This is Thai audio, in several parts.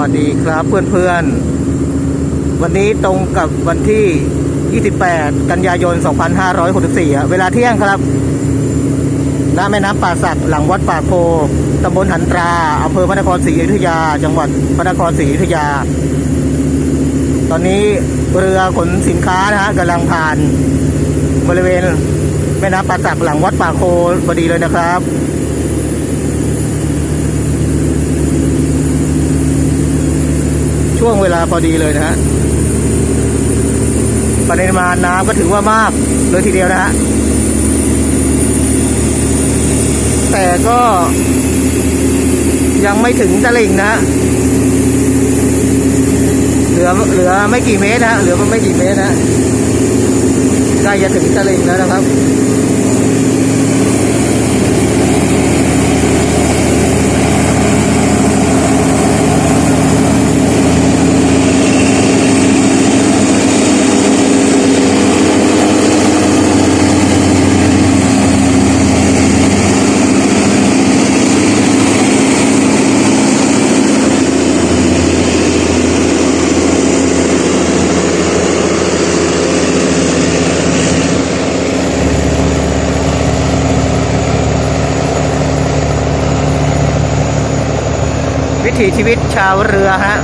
วัสดีครับเพื่อนๆ วันนี้ตรงกับวันที่ 28 กันยายน 2564 เวลาเที่ยงครับน้ำแม่น้ำป่าสักหลังวัดป่าโคตำบลหันตราอำเภอพระนครศรีอยุธยา จังหวัดพระนครศรีอยุธยา ตอนนี้เรือขนสินค้านะฮะกำลังผ่านบริเวณแม่น้ำป่าสักหลังวัดป่าโคพอดีเลยนะครับ ช่วงเวลาพอดีเลยนะฮะปริมาณน้ำก็ถือว่ามากเลยทีเดียวนะฮะแต่ก็ยังไม่ถึงตลิ่งนะเหลือเหลือไม่กี่เมตรนะฮะเหลือไม่กี่เมตรนะฮะใกล้จะถึงตลิ่งแล้วนะครับ วิถีชีวิตชาวเรือฮะ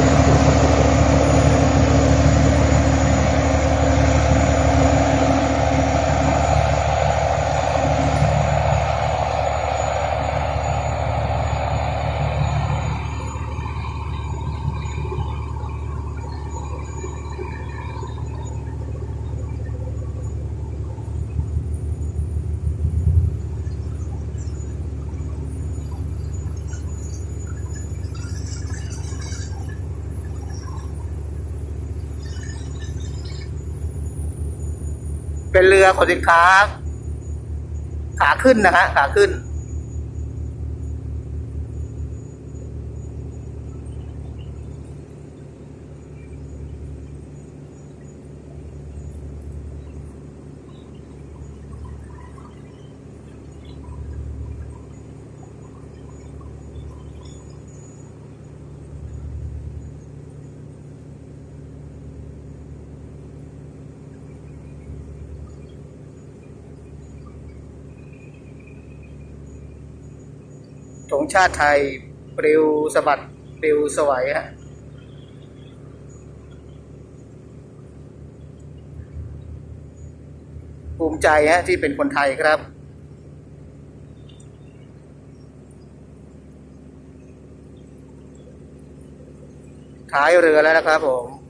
เป็นเรือขนสินค้า ขาขึ้นนะฮะขาขึ้น ธงชาติไทยปลิวสะบัดปลิวสวัยฮะภูมิใจฮะที่เป็นคนไทยครับท้ายเรือแล้วนะครับผม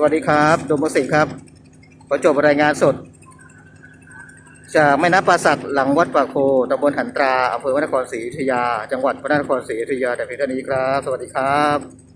สวัสดีครับโดมโมสิครับขอจบรายงานสด จากแม่น้ำปราสักหลังวัดป่าโคตำบลหันตราอำเภอพระนครศรีอยุธยา จังหวัดพระนครศรีอยุธยาแต่เพียงเท่านี้ครับ สวัสดีครับ